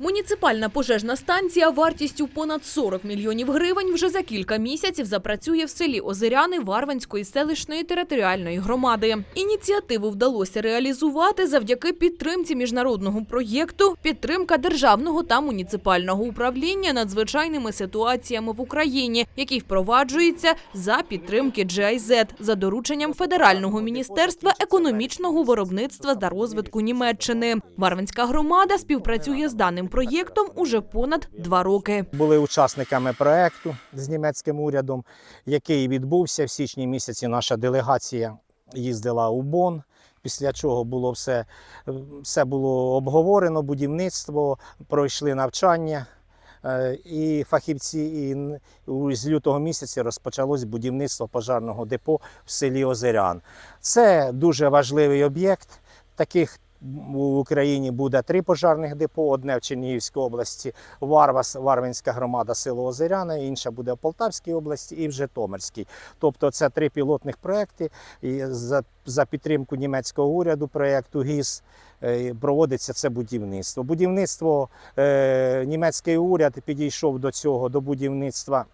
Муніципальна пожежна станція вартістю понад 40 мільйонів гривень вже за кілька місяців запрацює в селі Озеряни Варванської селищної територіальної громади. Ініціативу вдалося реалізувати завдяки підтримці міжнародного проєкту «Підтримка державного та муніципального управління надзвичайними ситуаціями в Україні», який впроваджується за підтримки GIZ за дорученням Федерального міністерства економічного виробництва та розвитку Німеччини. Варванська громада співпрацює з даним проєктом уже понад два роки. були учасниками проекту з німецьким урядом, який відбувся в січні місяці. Наша делегація їздила у Бон. Після чого було все, все було обговорено, будівництво, пройшли навчання. Е, І фахівці і з лютого місяця розпочалось будівництво пожарного депо в селі Озерян. Це дуже важливий об'єкт. Таких в Україні буде три пожарних депо: одне в Чернігівській області, Варвас, Варвинська громада, село Озеряна, інша буде в Полтавській області і в Житомирській. Тобто це три пілотних проекти. І за, за підтримку німецького уряду проекту ГІС е, проводиться це будівництво. Будівництво е, німецький уряд підійшов до цього до будівництва.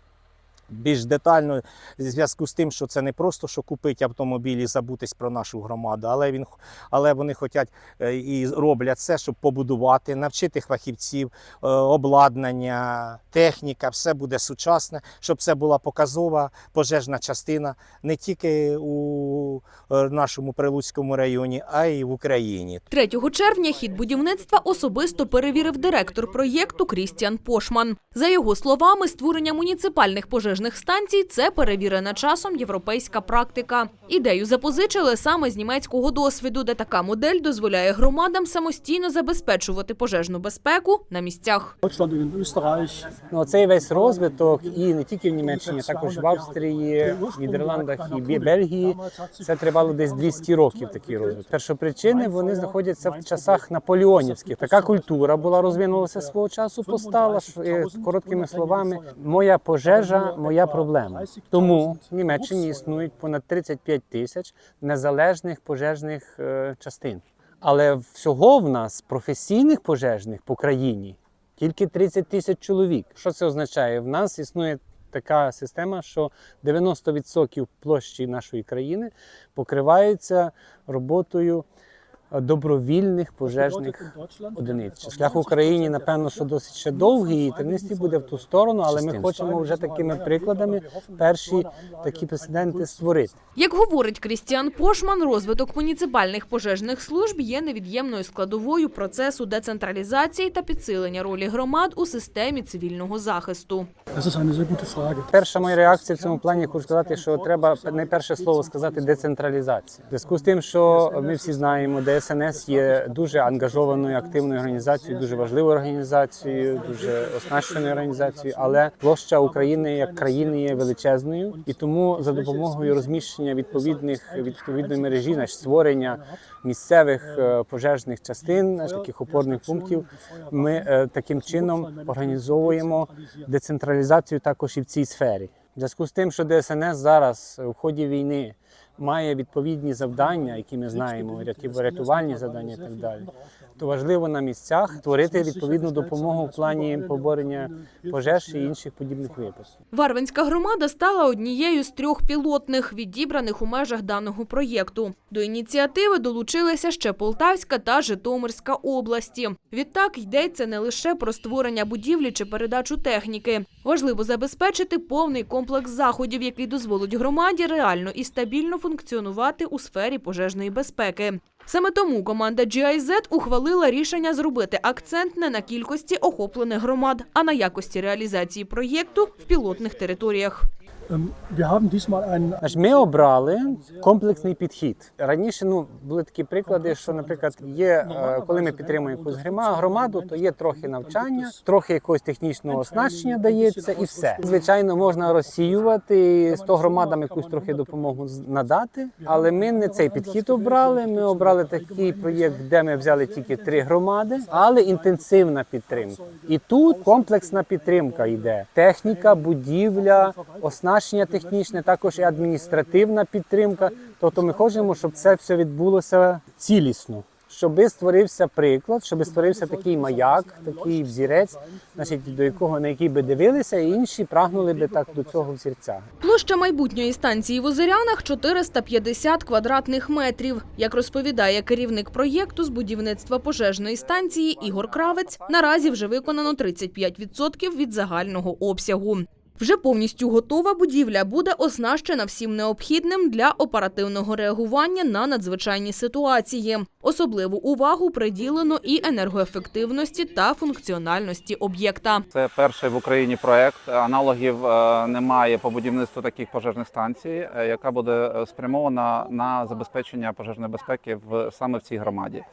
Більш детально в зв'язку з тим, що це не просто що купити автомобіль і забутись про нашу громаду, але він але вони хочуть е, і роблять це, щоб побудувати, навчити фахівців, е, обладнання, техніка, все буде сучасне, щоб це була показова пожежна частина не тільки у е, нашому Прилуцькому районі, а й в Україні. 3 червня хід будівництва особисто перевірив директор проєкту Крістіан Пошман. За його словами, створення муніципальних пожежних станцій це перевірена часом європейська практика. Ідею запозичили саме з німецького досвіду, де така модель дозволяє громадам самостійно забезпечувати пожежну безпеку на місцях. Ну, цей весь розвиток і не тільки в Німеччині, також в Австрії, в Нідерландах і Бельгії. Це тривало десь 200 років. Такий розвиток. Першопричини вони знаходяться в часах наполеонівських. Така культура була розвинулася свого часу. Постала е, короткими словами: моя пожежа, моя проблема. Тому в Німеччині існують понад 35 тисяч незалежних пожежних е, частин. Але всього в нас професійних пожежних по країні тільки 30 тисяч чоловік. Що це означає? В нас існує така система, що 90% площі нашої країни покриваються роботою добровільних пожежних одиниць. Шлях в Україні, напевно, що досить ще довгий, і тернистий буде в ту сторону, але ми хочемо вже такими прикладами перші такі прецеденти створити. Як говорить Крістіан Пошман, розвиток муніципальних пожежних служб є невід'ємною складовою процесу децентралізації та підсилення ролі громад у системі цивільного захисту. Перша моя реакція в цьому плані хочу сказати, що треба найперше слово сказати децентралізація. В зв'язку з тим, що ми всі знаємо, ДСНС є дуже ангажованою, активною організацією, дуже важливою організацією, дуже оснащеною організацією. Але площа України як країни є величезною, і тому за допомогою розміщення відповідних відповідної мережі, значить, створення місцевих е, пожежних частин, таких опорних пунктів, ми е, таким чином організовуємо децентралізацію також і в цій сфері. В зв'язку з тим, що ДСНС зараз в ході війни має відповідні завдання, які ми знаємо, рятувальні завдання і так далі, то важливо на місцях створити відповідну допомогу в плані поборення пожеж і інших подібних випадків. Варвинська громада стала однією з трьох пілотних, відібраних у межах даного проєкту. До ініціативи долучилися ще Полтавська та Житомирська області. Відтак йдеться не лише про створення будівлі чи передачу техніки. Важливо забезпечити повний комплекс заходів, який дозволить громаді реально і стабільно функціонувати у сфері пожежної безпеки. Саме тому команда GIZ ухвалила рішення зробити акцент не на кількості охоплених громад, а на якості реалізації проєкту в пілотних територіях. Einen Значить, ми обрали комплексний підхід. Раніше ну були такі приклади, що, наприклад, є е, коли ми підтримуємо якусь громаду, то є трохи навчання, трохи якогось технічного оснащення дається, і все. Звичайно, можна розсіювати 100 громадам якусь трохи допомогу з- надати, але ми не цей підхід обрали. Ми обрали такий проєкт, де ми взяли тільки три громади, але інтенсивна підтримка. І тут комплексна підтримка йде: техніка, будівля, оснащення технічне, також і адміністративна підтримка. Тобто ми хочемо, щоб це все відбулося цілісно. щоб створився приклад, щоб створився такий маяк, такий взірець, значить, до якого на який би дивилися, і інші прагнули би так до цього взірця. Площа майбутньої станції в Озерянах 450 квадратних метрів. Як розповідає керівник проєкту з будівництва пожежної станції Ігор Кравець, наразі вже виконано 35% від загального обсягу. Вже повністю готова будівля буде оснащена всім необхідним для оперативного реагування на надзвичайні ситуації. Особливу увагу приділено і енергоефективності та функціональності об'єкта. Це перший в Україні проект. Аналогів е, немає по будівництву таких пожежних станцій, е, яка буде е, спрямована на забезпечення пожежної безпеки в саме в цій громаді.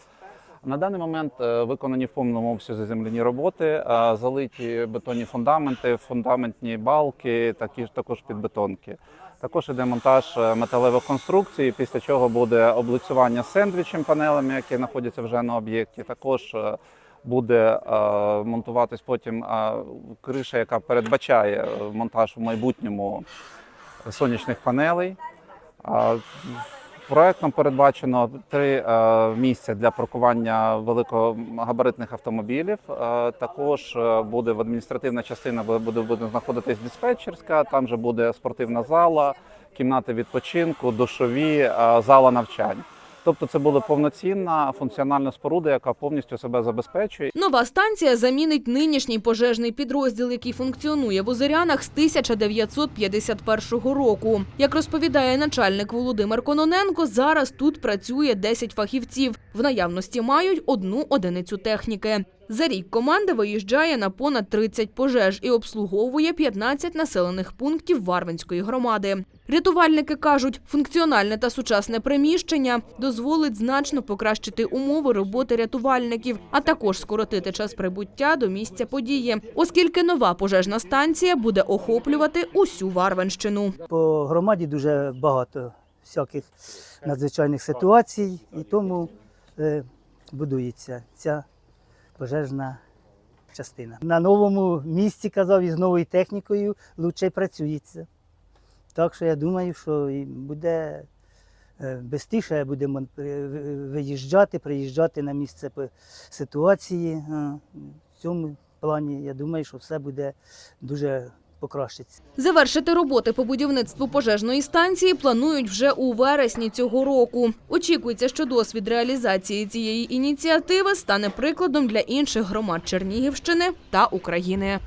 На даний момент е, виконані в повному обсязі земляні роботи, е, залиті бетонні фундаменти, фундаментні балки, такі також підбетонки. Також іде монтаж е, металевих конструкцій, після чого буде облицювання сендвічем панелями, які знаходяться вже на об'єкті. Також буде монтуватись потім криша, яка передбачає монтаж в майбутньому сонячних панелей. Проектом передбачено три е, місця для паркування великогабаритних автомобілів. Е, також е, буде в адміністративна частина, буде, буде знаходитись диспетчерська. Там же буде спортивна зала, кімнати відпочинку, душові, зала навчань. Тобто, це буде повноцінна функціональна споруда, яка повністю себе забезпечує Нова станція замінить нинішній пожежний підрозділ, який функціонує в Озерянах з 1951 року. Як розповідає начальник Володимир Кононенко, зараз тут працює 10 фахівців. В наявності мають одну одиницю техніки. За рік команда виїжджає на понад 30 пожеж і обслуговує 15 населених пунктів Варвинської громади. Рятувальники кажуть, функціональне та сучасне приміщення дозволить значно покращити умови роботи рятувальників, а також скоротити час прибуття до місця події, оскільки нова пожежна станція буде охоплювати усю Варвинщину. По громаді дуже багато всяких надзвичайних ситуацій, і тому е, будується ця пожежна частина. На новому місці, казав, із новою технікою лучше працюється. Так що я думаю, що буде безтіше, будемо е, виїжджати, приїжджати на місце ситуації. Е, В цьому плані я думаю, що все буде дуже покращиться. Завершити роботи по будівництву пожежної станції планують вже у вересні цього року. Очікується, що досвід реалізації цієї ініціативи стане прикладом для інших громад Чернігівщини та України.